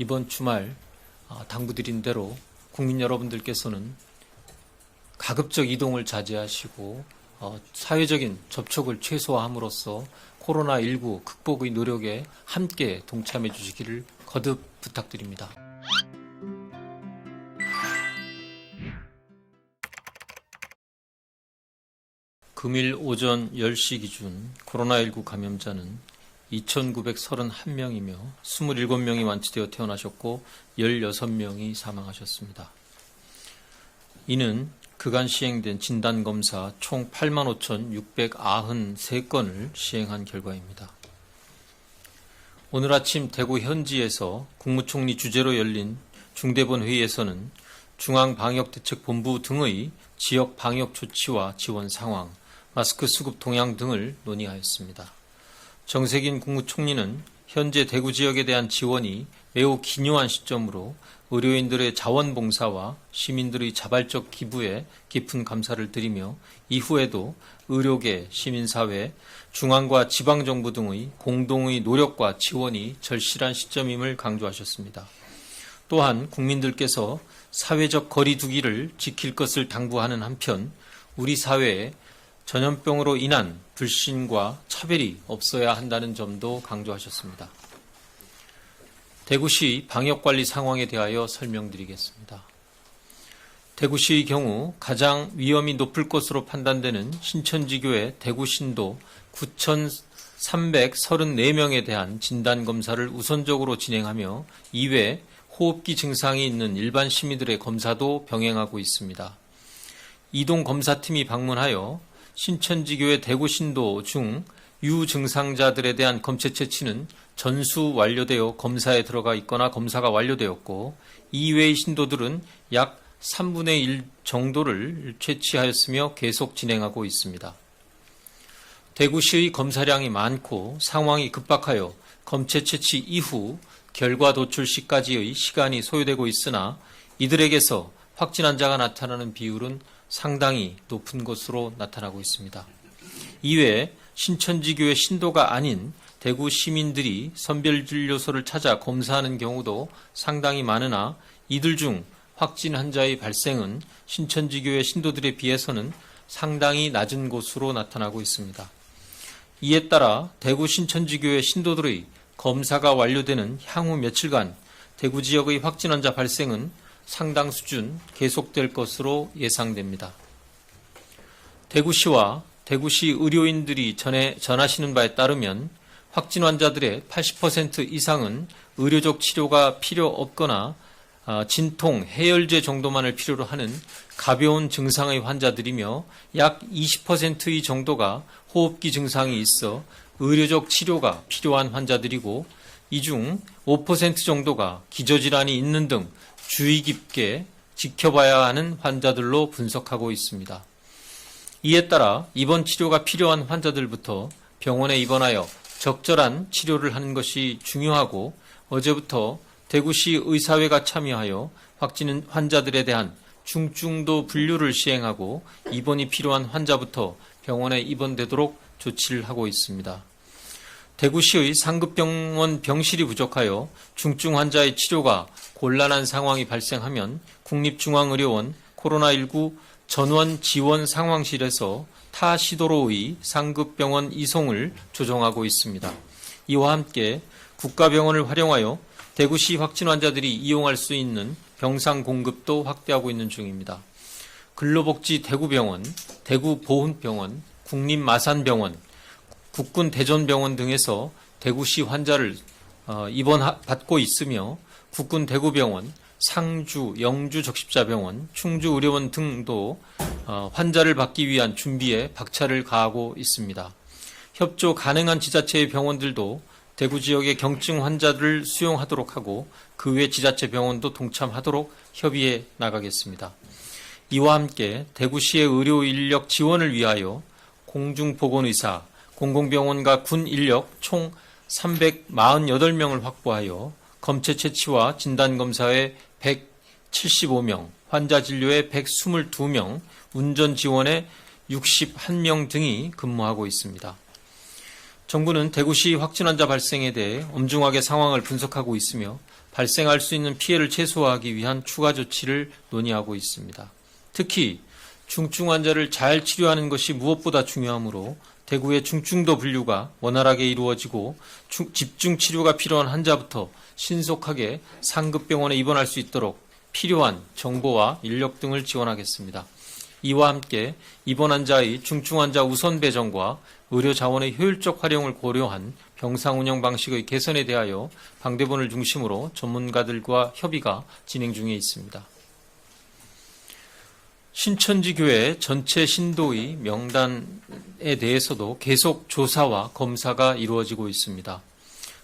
이번 주말 어, 당부드린 대로 국민 여러분들께서는 가급적 이동을 자제하시고 어, 사회적인 접촉을 최소화함으로써 코로나19 극복의 노력에 함께 동참해 주시기를 거듭 부탁드립니다. 금일 오전 10시 기준 코로나19 감염자는 2,931명이며 27명이 완치되어 태어나셨고 16명이 사망하셨습니다. 이는 그간 시행된 진단검사 총 85,693건을 시행한 결과입니다. 오늘 아침 대구 현지에서 국무총리 주재로 열린 중대본 회의에서는 중앙방역대책본부 등의 지역 방역 조치와 지원 상황, 마스크 수급 동향 등을 논의하였습니다. 정세긴 국무총리는 현재 대구 지역에 대한 지원이 매우 기묘한 시점으로 의료인들의 자원봉사와 시민들의 자발적 기부에 깊은 감사를 드리며 이후에도 의료계, 시민사회, 중앙과 지방정부 등의 공동의 노력과 지원이 절실한 시점임을 강조하셨습니다. 또한 국민들께서 사회적 거리두기를 지킬 것을 당부하는 한편 우리 사회에 전염병으로 인한 불신과 차별이 없어야 한다는 점도 강조하셨습니다. 대구시 방역관리 상황에 대하여 설명드리겠습니다. 대구시의 경우 가장 위험이 높을 것으로 판단되는 신천지교회 대구신도 9,334명에 대한 진단검사를 우선적으로 진행하며 이외 호흡기 증상이 있는 일반 시민들의 검사도 병행하고 있습니다. 이동 검사팀이 방문하여 신천지교회 대구 신도 중 유증상자들에 대한 검체 채취는 전수 완료되어 검사에 들어가 있거나 검사가 완료되었고 이외의 신도들은 약 3분의 1 정도를 채취하였으며 계속 진행하고 있습니다. 대구시의 검사량이 많고 상황이 급박하여 검체 채취 이후 결과 도출 시까지의 시간이 소요되고 있으나 이들에게서 확진 환자가 나타나는 비율은 상당히 높은 것으로 나타나고 있습니다. 이외에 신천지교회 신도가 아닌 대구 시민들이 선별진료소를 찾아 검사하는 경우도 상당히 많으나 이들 중 확진 환자의 발생은 신천지교회 신도들에 비해서는 상당히 낮은 곳으로 나타나고 있습니다. 이에 따라 대구 신천지교회 신도들의 검사가 완료되는 향후 며칠간 대구 지역의 확진 환자 발생은 상당 수준 계속될 것으로 예상됩니다. 대구시와 대구시 의료인들이 전해 전하시는 바에 따르면 확진 환자들의 80% 이상은 의료적 치료가 필요 없거나 아, 진통, 해열제 정도만을 필요로 하는 가벼운 증상의 환자들이며 약 20%의 정도가 호흡기 증상이 있어 의료적 치료가 필요한 환자들이고 이 중 5% 정도가 기저질환이 있는 등 주의 깊게 지켜봐야 하는 환자들로 분석하고 있습니다. 이에 따라 입원 치료가 필요한 환자들부터 병원에 입원하여 적절한 치료를 하는 것이 중요하고 어제부터 대구시 의사회가 참여하여 확진 환자들에 대한 중증도 분류를 시행하고 입원이 필요한 환자부터 병원에 입원되도록 조치를 하고 있습니다. 대구시의 상급병원 병실이 부족하여 중증 환자의 치료가 곤란한 상황이 발생하면 국립중앙의료원 코로나19 전원 지원 상황실에서 타 시도로의 상급병원 이송을 조정하고 있습니다. 이와 함께 국가병원을 활용하여 대구시 확진 환자들이 이용할 수 있는 병상 공급도 확대하고 있는 중입니다. 근로복지 대구병원, 대구보훈병원, 국립마산병원, 국군 대전병원 등에서 대구시 환자를 어, 입원받고 있으며 국군 대구병원, 상주, 영주 적십자병원, 충주 의료원 등도 어, 환자를 받기 위한 준비에 박차를 가하고 있습니다. 협조 가능한 지자체의 병원들도 대구 지역의 경증 환자들을 수용하도록 하고 그 외 지자체 병원도 동참하도록 협의해 나가겠습니다. 이와 함께 대구시의 의료 인력 지원을 위하여 공중보건의사, 공공병원과 군 인력 총 348명을 확보하여 검체 채취와 진단검사에 175명, 환자 진료에 122명, 운전 지원에 61명 등이 근무하고 있습니다. 정부는 대구시 확진 환자 발생에 대해 엄중하게 상황을 분석하고 있으며 발생할 수 있는 피해를 최소화하기 위한 추가 조치를 논의하고 있습니다. 특히 중증 환자를 잘 치료하는 것이 무엇보다 중요하므로 대구의 중증도 분류가 원활하게 이루어지고 중- 집중 치료가 필요한 환자부터 신속하게 상급병원에 입원할 수 있도록 필요한 정보와 인력 등을 지원하겠습니다. 이와 함께 입원 환자의 중증 환자 우선 배정과 의료 자원의 효율적 활용을 고려한 병상 운영 방식의 개선에 대하여 방대본을 중심으로 전문가들과 협의가 진행 중에 있습니다. 신천지 교회 전체 신도의 명단에 대해서도 계속 조사와 검사가 이루어지고 있습니다.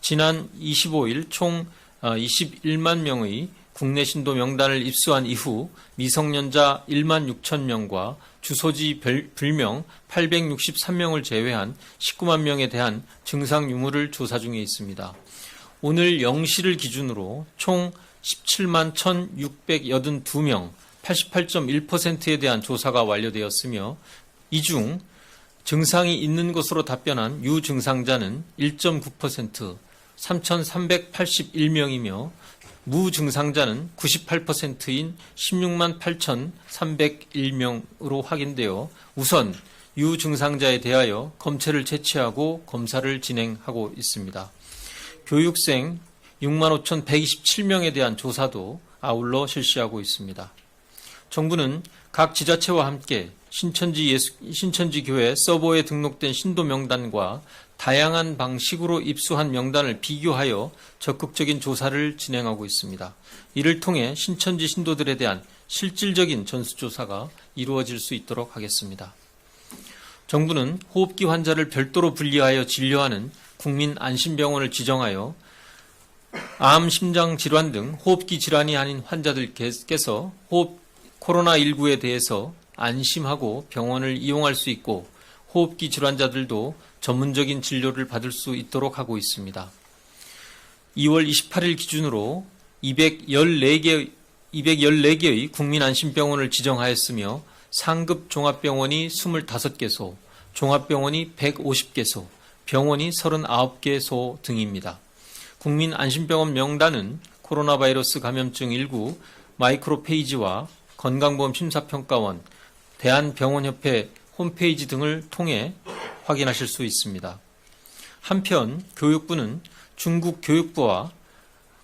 지난 25일 총 21만 명의 국내 신도 명단을 입수한 이후 미성년자 1만 6천 명과 주소지 별- 불명 863명을 제외한 19만 명에 대한 증상 유무를 조사 중에 있습니다. 오늘 0시를 기준으로 총 17만 1,682명, 88.1%에 대한 조사가 완료되었으며 이 중 증상이 있는 것으로 답변한 유증상자는 1.9%, 3,381명이며 무증상자는 98%인 16만 8,301명으로 확인되어 우선 유증상자에 대하여 검체를 채취하고 검사를 진행하고 있습니다. 교육생 6만 5,127명에 대한 조사도 아울러 실시하고 있습니다. 정부는 각 지자체와 함께 신천지 예수, 신천지 교회 서버에 등록된 신도 명단과 다양한 방식으로 입수한 명단을 비교하여 적극적인 조사를 진행하고 있습니다. 이를 통해 신천지 신도들에 대한 실질적인 전수조사가 이루어질 수 있도록 하겠습니다. 정부는 호흡기 환자를 별도로 분리하여 진료하는 국민 안심병원을 지정하여 암, 심장 질환 등 호흡기 질환이 아닌 환자들께서 호흡 코로나19에 대해서 안심하고 병원을 이용할 수 있고 호흡기 질환자들도 전문적인 진료를 받을 수 있도록 하고 있습니다. 2월 28일 기준으로 214개, 214개의 국민안심병원을 지정하였으며 상급 종합병원이 25개소, 종합병원이 150개소, 병원이 39개소 등입니다. 국민안심병원 명단은 코로나 바이러스 감염증 19 마이크로 페이지와 건강보험 심사평가원, 대한병원협회 홈페이지 등을 통해 확인하실 수 있습니다. 한편 교육부는 중국 교육부와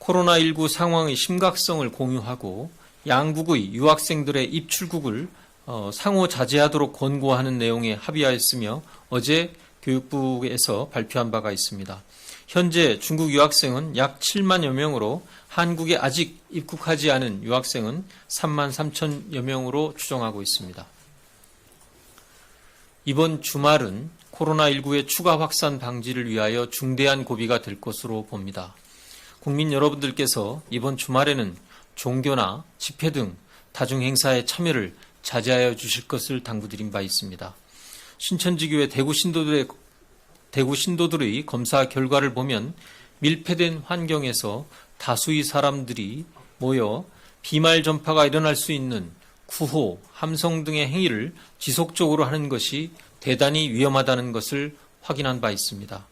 코로나19 상황의 심각성을 공유하고 양국의 유학생들의 입출국을 어, 상호 자제하도록 권고하는 내용에 합의하였으며 어제 교육부에서 발표한 바가 있습니다. 현재 중국 유학생은 약 7만여 명으로 한국에 아직 입국하지 않은 유학생은 3만 3천여 명으로 추정하고 있습니다. 이번 주말은 코로나19의 추가 확산 방지를 위하여 중대한 고비가 될 것으로 봅니다. 국민 여러분들께서 이번 주말에는 종교나 집회 등 다중행사에 참여를 자제하여 주실 것을 당부드린 바 있습니다. 신천지교회 대구 신도들의 대구 신도들의 검사 결과를 보면 밀폐된 환경에서 다수의 사람들이 모여 비말 전파가 일어날 수 있는 구호, 함성 등의 행위를 지속적으로 하는 것이 대단히 위험하다는 것을 확인한 바 있습니다.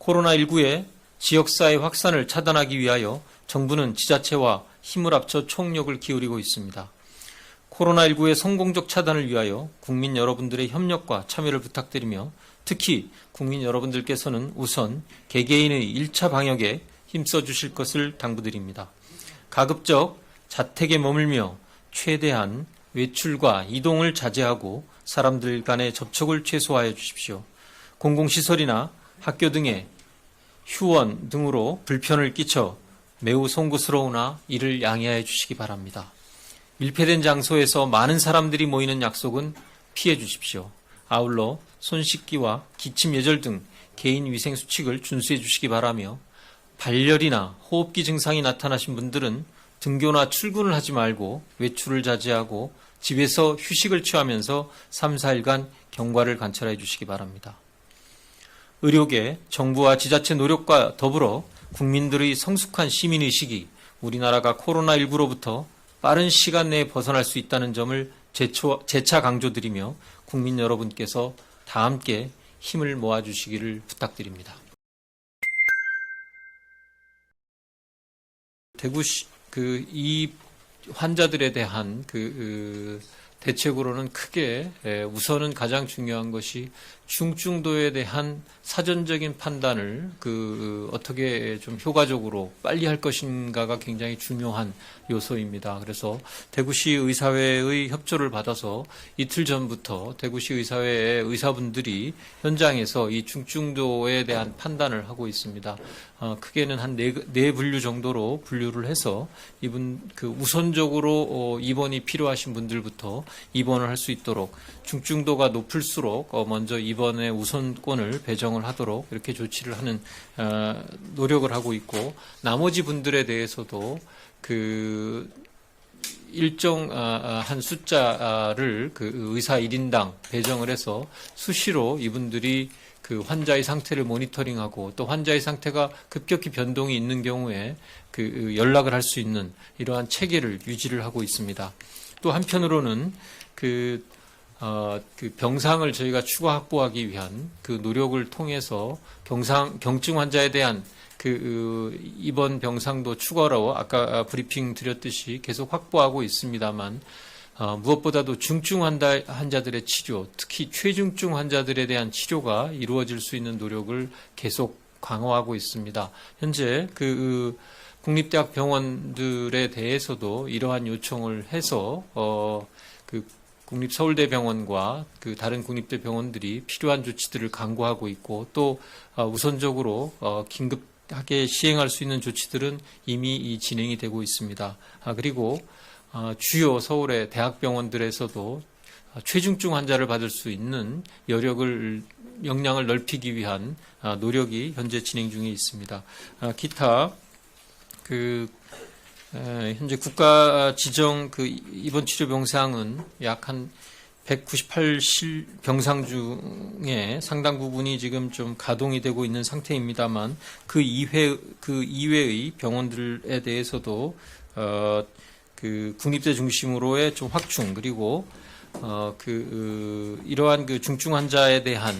코로나19의 지역사회 확산을 차단하기 위하여 정부는 지자체와 힘을 합쳐 총력을 기울이고 있습니다. 코로나19의 성공적 차단을 위하여 국민 여러분들의 협력과 참여를 부탁드리며 특히 국민 여러분들께서는 우선 개개인의 1차 방역에 힘써 주실 것을 당부드립니다. 가급적 자택에 머물며 최대한 외출과 이동을 자제하고 사람들 간의 접촉을 최소화해 주십시오. 공공시설이나 학교 등의 휴원 등으로 불편을 끼쳐 매우 송구스러우나 이를 양해해 주시기 바랍니다. 밀폐된 장소에서 많은 사람들이 모이는 약속은 피해 주십시오. 아울러 손 씻기와 기침 예절 등 개인 위생 수칙을 준수해 주시기 바라며 발열이나 호흡기 증상이 나타나신 분들은 등교나 출근을 하지 말고 외출을 자제하고 집에서 휴식을 취하면서 3, 4일간 경과를 관찰해 주시기 바랍니다. 의료계, 정부와 지자체 노력과 더불어 국민들의 성숙한 시민의식이 우리나라가 코로나19로부터 빠른 시간 내에 벗어날 수 있다는 점을 재차 강조드리며 국민 여러분께서 다 함께 힘을 모아주시기를 부탁드립니다. 대구시 그 이 환자들에 대한 그, 그 대책으로는 크게 에, 우선은 가장 중요한 것이 중증도에 대한 사전적인 판단을 그 어떻게 좀 효과적으로 빨리 할 것인가가 굉장히 중요한 요소입니다. 그래서 대구시 의사회의 협조를 받아서 이틀 전부터 대구시 의사회의 의사분들이 현장에서 이 중증도에 대한 판단을 하고 있습니다. 어, 크게는 한 네, 네 분류 정도로 분류를 해서 이분 그 우선적으로 어, 입원이 필요하신 분들부터 입원을 할 수 있도록 중증도가 높을수록 어, 먼저 입원의 우선권을 배정을 하도록 이렇게 조치를 하는 어, 노력을 하고 있고 나머지 분들에 대해서도 그 일정 아, 아, 한 숫자를 그 의사 1인당 배정을 해서 수시로 이분들이 그 환자의 상태를 모니터링하고 또 환자의 상태가 급격히 변동이 있는 경우에 그 연락을 할 수 있는 이러한 체계를 유지를 하고 있습니다. 또 한편으로는 그, 어, 그 병상을 저희가 추가 확보하기 위한 그 노력을 통해서 경상, 경증 환자에 대한 그 어, 입원 병상도 추가로 아까 브리핑 드렸듯이 계속 확보하고 있습니다만 어, 무엇보다도 중증 환자, 환자들의 치료, 특히 최중증 환자들에 대한 치료가 이루어질 수 있는 노력을 계속 강화하고 있습니다. 현재 그 국립대학 병원들에 대해서도 이러한 요청을 해서 어, 그 국립서울대병원과 그 다른 국립대 병원들이 필요한 조치들을 강구하고 있고 또 어, 우선적으로 어, 긴급하게 시행할 수 있는 조치들은 이미 이 진행이 되고 있습니다. 아, 그리고 어, 주요 서울의 대학병원들에서도 최중증 환자를 받을 수 있는 여력을 역량을 넓히기 위한 아, 노력이 현재 진행 중에 있습니다. 아, 기타 그 에, 현재 국가 지정 그 입원 치료 병상은 약 한 198실 병상 중에 상당 부분이 지금 좀 가동이 되고 있는 상태입니다만 그 이외 그 이외의 병원들에 대해서도 어, 그 국립대 중심으로의 좀 확충 그리고 어, 그, 그 이러한 그 중증 환자에 대한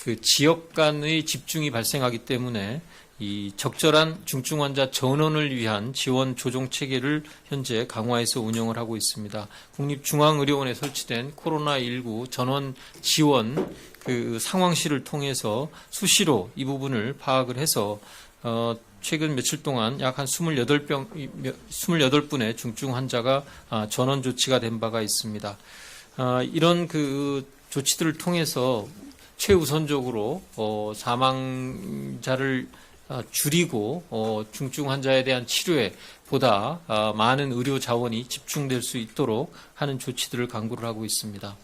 그 지역 간의 집중이 발생하기 때문에 이 적절한 중증 환자 전원을 위한 지원 조정 체계를 현재 강화해서 운영을 하고 있습니다. 국립중앙의료원에 설치된 코로나19 전원 지원 그 상황실을 통해서 수시로 이 부분을 파악을 해서 어, 최근 며칠 동안 약 한 28병, 28분의 중증 환자가 아, 전원 조치가 된 바가 있습니다. 아, 이런 그 조치들을 통해서 최우선적으로 어, 사망자를 아, 줄이고 어, 중증 환자에 대한 치료에 보다 아, 많은 의료 자원이 집중될 수 있도록 하는 조치들을 강구를 하고 있습니다.